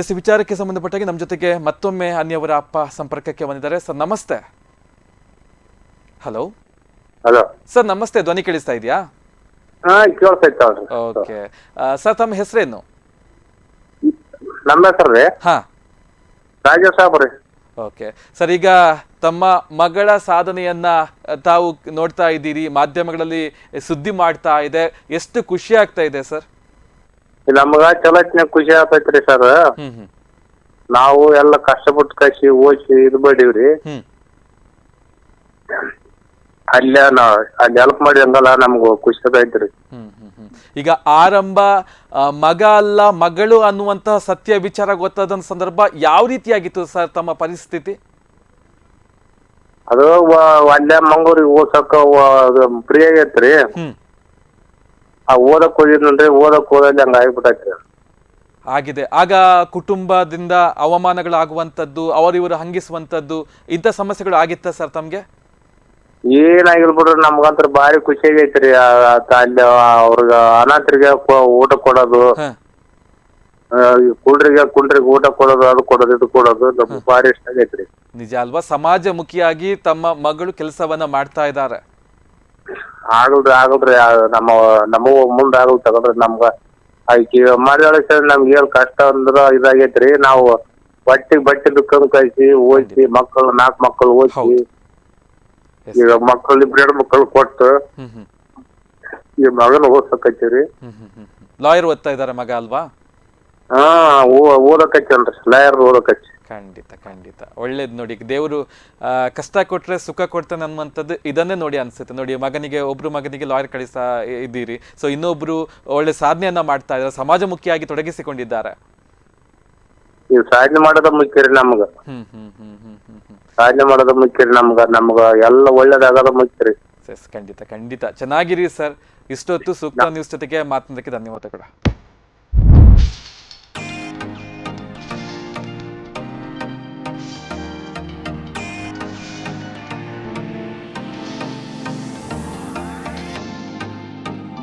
S ವಿಚಾರಕ್ಕೆ ಸಂಬಂಧಪಟ್ಟಾಗಿ ನಮ್ಮ ಜೊತೆಗೆ ಮತ್ತೊಮ್ಮೆ ಅನ್ಯವರ ಅಪ್ಪ ಸಂಪರ್ಕಕ್ಕೆ ಬಂದಿದ್ದಾರೆ. ಸರ್ ನಮಸ್ತೆ. ಹಲೋ ಹಲೋ ಸರ್ ನಮಸ್ತೆ. ಧ್ವನಿ ಕೇಳಿಸ್ತಾ ಇದೆಯಾ? ಓಕೆ. ಸರ್ ತಮ್ಮ ಹೆಸರೇನು? ನಮ್ಮ ಹೆಸರು ಹಾ. ರಾಜೇಶ್ ಸಾಬ್ ಓಕೆ. ಸರ್ ಈಗ ತಮ್ಮ ಮಗಳ ಸಾಧನೆಯನ್ನ ತಾವು ನೋಡ್ತಾ ಇದ್ದೀರಿ ಮಾಧ್ಯಮಗಳಲ್ಲಿ ಸುದ್ದಿ ಮಾಡ್ತಾ ಇದೆ. ಎಷ್ಟು ಖುಷಿ ಆಗ್ತಾ ಇದೆ ಸರ್? ನಮಗ ಚಲೋತ್ನಾಗ ಖುಷಿ ಆತೈತ್ರಿ ಸರ್ ಹ್ಮ್ ಹ್ಮ್. ನಾವು ಎಲ್ಲ ಕಷ್ಟಪಟ್ಟು ಕಸಿ ಓದಿಸಿ ಇದು ಮಾಡಿವ್ರಿ. ಹ್ಮ್. ಅಲ್ಲೇ ಹೆಲ್ಪ್ ಮಾಡಿ ಅಂದಲ್ಲ ನಮ್ಗ ಖುಷಿ ಆಗೈತ್ರಿ ಹ್ಮ್ ಹ್ಮ್ ಹ್ಮ್. ಈಗ ಆರಂಭ ಆ, ಮಗ ಅಲ್ಲ ಮಗಳು ಅನ್ನುವಂತಹ ಸತ್ಯ ವಿಚಾರ ಗೊತ್ತಾದ ಸಂದರ್ಭ ಯಾವ ರೀತಿಯಾಗಿತ್ತು ಸರ್ ತಮ್ಮ ಪರಿಸ್ಥಿತಿ? ಅದು ವ- ಅಲ್ಲೇ ಮಂಗಳೂರಿಗೆ ಓದ್ಸಕ್ಕ ಫ್ರೀ ಆಗೈತ್ರಿ. ಹ್ಮ್. ಆ ಓದಕ್ ಹೋಗಿದ್ನಲ್ರಿ ಓದಕ್ ಹೋದಲ್ಲಿ ಹಂಗ ಆಗ್ಬಿಟ್ಟೈತ್ರಿ ಆಗಿದೆ. ಆಗ ಕುಟುಂಬದಿಂದ ಅವಮಾನಗಳಾಗುವಂಥದ್ದು ಅವರಿವರು ಹಂಗಿಸುವಂತದ್ದು ಇಂತ ಸಮಸ್ಯೆಗಳು ಆಗಿತ್ತ ಸರ್ ತಮಗೆ? ಏನಾಗಿಲ್ ಬಿಡ್ರಿ ನಮ್ಗಂತ್ರ ಭಾರಿ ಖುಷಿ ಆಗೈತ್ರಿ. ಆ- ಆ- ಅಲ್ಲಿ ಅವ್ರಿಗೆ ಅನಾಥರಿಗೆ ಕೊ- ಊಟ ಕೊಡೋದು. ಹ. ಆ, ಈ ಕುಂಡ್ರಿಗೆ ಕುಂಡ್ರಿಗೆ ಊಟ ಕೊಡೋದು ಅದು ಕೊಡೋದು ಇದು ಕೊಡೋದು ನಮ್ಗೆ ಭಾರಿ ಇಷ್ಟ ಆಗೈತ್ರಿ. ನಿಜ ಅಲ್ವಾ? ಸಮಾಜಮುಖಿಯಾಗಿ ತಮ್ಮ ಮಗಳು ಕೆಲಸವನ್ನ ಮಾಡ್ತಾ ಇದ್ದಾರೆ. ಆಗಲ್ರಿ ಆಗಲ್ರಿ ಆ, ನಮ್ಮ ನಮ್ಮ ಮುಂದೆ ಆಗಲ್ ತಗೊಳ್ರಿ ನಮ್ಗ ಆಕಿ ಮರ್ಯಾಳೆ ಸರ್ ನಮ್ಗೆ ಏನ್ ಕಷ್ಟ ಅಂದ್ರ ಇದಾಗೈತ್ರಿ. ನಾವು ಬಟ್ಟೆ ಬಟ್ಟೆ ದುಃಖನ್ ಕಳಿಸಿ ಓದಿಸಿ ಮಕ್ಕಳು ನಾಲ್ಕು ಮಕ್ಕಳು ಓದಿಸಿ ಹೌದು. Yes. ಈಗ ಮಕ್ಕಳು ಇಬ್ರು ಎರಡು ಮಕ್ಕಳು ಕೊಟ್ಟು ಹ್ಮ್ ಹ್ಮ್. ಈ ಮಗನ ಓದ್ಸಕತ್ತೀವ್ರಿ. ಹ್ಮ್ ಹ್ಮ್ ಹ್ಮ್ ಲಾಯರ್ ಓದ್ತಾ ಇದ್ದಾರೆ ಮಗ ಅಲ್ವಾ? ಹಾ ಓದಕತ್ತಲ್ರಿ ಲಾಯರ್ ಓದಕಚ್ಚಿ ಖಂಡಿತ ಖಂಡಿತ. ಒಳ್ಳೇದು ನೋಡಿ. ದೇವರು ಕಷ್ಟ ಕೊಟ್ಟರೆ ಸುಖ ಕೊಡ್ತಾನೆ ಅನ್ನುವಂಥದ್ದು ಇದನ್ನೇ ನೋಡಿ ಅನ್ಸುತ್ತೆ. ನೋಡಿ ಮಗನಿಗೆ ಒಬ್ಬರು ಮಗನಿಗೆ ಲಾಯರ್ ಕಳಿಸ್ತಾ ಇದ್ದೀರಿ. ಸೊ ಇನ್ನೊಬ್ರು ಒಳ್ಳೆ ಸಾಧನೆಯನ್ನ ಮಾಡ್ತಾ ಇದ್ದಾರೆ. ಸಮಾಜಮುಖಿಯಾಗಿ ತೊಡಗಿಸಿಕೊಂಡಿದ್ದಾರೆ. ಸಾಧನೆ ಮಾಡೋದ ಮುಖ್ಯ ರೀ ನಮ್ಗ. ಹ್ಮ್ ಹ್ಮ್ ಹ್ಮ್ ಹ್ಮ್ ಹ್ಮ್ ಹ್ಮ್. ಸಾಧನೆ ಮಾಡೋದ ಮುಖ್ಯ ರೀ ನಮ್ಗ. ನಮ್ಗ ಎಲ್ಲ ಒಳ್ಳೇದಾಗೋದ ಮುಖ್ಯ ರೀ. ಎಸ್ ಖಂಡಿತ ಖಂಡಿತ. ಚೆನ್ನಾಗಿರಿ ಸರ್. ಇಷ್ಟೊತ್ತು ಸೂಕ್ತ ನ್ಯೂಸ್ ಜೊತೆಗೆ ಮಾತನಾಡಕ್ಕೆ ಧನ್ಯವಾದಗಳು.